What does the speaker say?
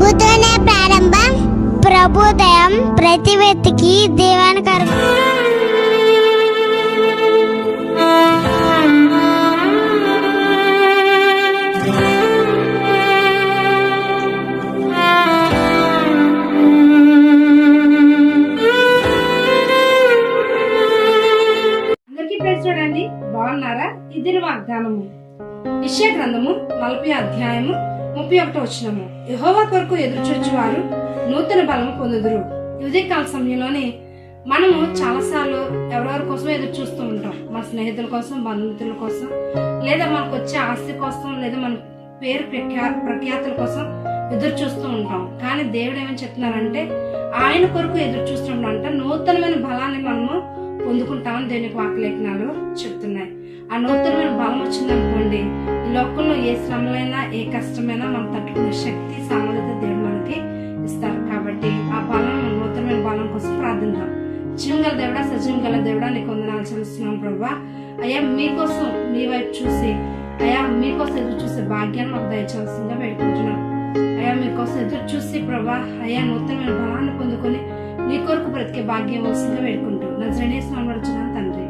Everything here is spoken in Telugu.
బుద్ధన ప్రారంభం ప్రభుదయం ప్రతి వ్యక్తికి దీవెనకరం. చూడండి. బాగున్నారా? ఇది వాగ్దానము నిశ్చయ గ్రంథము నలభై అధ్యాయము ముప్పై ఒకటో వచ్చినము యహోవా కొరకు ఎదురు వారు నూతన బలం పొందుదురు. ఈ ఉదయకాల సమయంలోనే మనము చాలాసార్లు ఎవరెవరి కోసం ఎదురు చూస్తూ ఉంటాం. మన స్నేహితుల కోసం బంధుమిత్రుల కోసం లేదా మనకు వచ్చే ఆస్తి కోసం లేదా మన పేరు ప్రఖ్యాతుల కోసం ఎదురు చూస్తూ ఉంటాం. కానీ దేవుడు ఏమని చెప్తున్నారంటే ఆయన కొరకు ఎదురు చూస్తున్నాడు అంట నూతనమైన బలాన్ని మనము పొందుకుంటామని దేవునికి వాక్యలేఖనాలు చెప్తున్నాయి. ఆ నూతనమైన బలం వచ్చిందనుకోండి లోకంలో ఏ శ్రమలైనా ఏ కష్టమైనా మనం తట్టుకునే శక్తి సామర్థ్యత దేవుడు మనకి ఇస్తారు. కాబట్టి ఆ బలం నూతనమైన బలం కోసం ప్రార్థిద్దాం. జీవం గల దేవుడా సజీవం గల దేవుడా నీకు వందనాలు చెల్లిస్తున్నాం ప్రభా. అయ్యా మీకోసం మీ వైపు చూసి అయ్యా మీకోసం ఎదురు చూసే భాగ్యాన్ని మాకు దయచేస్తుందిగా పెట్టుకుంటున్నాం అయ్యా మీకోసం ఎదురు చూసి ప్రభా అయ్యా నూతనమైన బలాన్ని పొందుకొని నీ కొరకు బ్రతికే భాగ్యం వస్తుందిగా వేడుకుంటూ నజరేణి స్నానం తండ్రి.